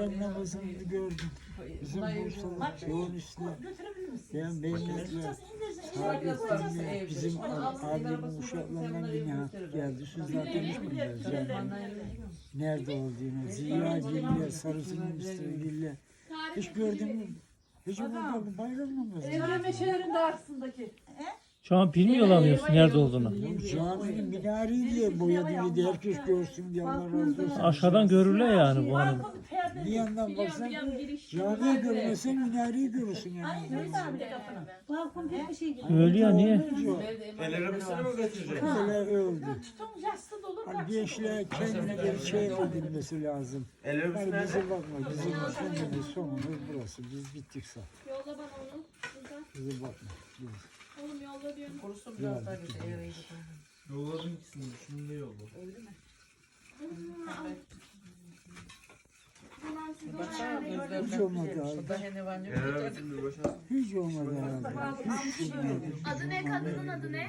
Ben namazını gördüm. Bizim Bursa'da yoğun üstüne ben Mehmet'le Saadettin'le bizim abimin uşaklarından yine geldi. Siz zaten hiç yani. Nerede olduğunu. Ziya Gille, Sarısı'nın üstüne Gille. Hiç gördün mü? Hiç burada bayram namazı. Evre meşelerin de arkasındaki. Şu an bilmiyorlar diyorsun nerede olduğunu. Caminin minareyi diye boyadı diye herkes görsün diye Allah razı olsun. Aşağıdan görürler yani bu hanım. Bir yandan baksan camiye görmesen minareyi görürsün yani. Balkon hep bir şey gibi. Öyle ya niye? El arabasını mı götürecek? Öyle öldü. Tutun yassı dolu Hani gençliğe kendine bir şey edilmesi lazım. Hani bize bakma, bizim sonumuz sonumuz burası. Biz bittik zaten. Yolla bana onu. Bize bakma. Oğlum yolla diyorum. Kurusun biraz daha gidip. Yolladım ikisini. Şunu da yolla. Bundan siz Baksana onu gözler Hiç olmadı abi. Hiç olmadı herhalde. Hiç olmadı. Adı ne kadının adı ne?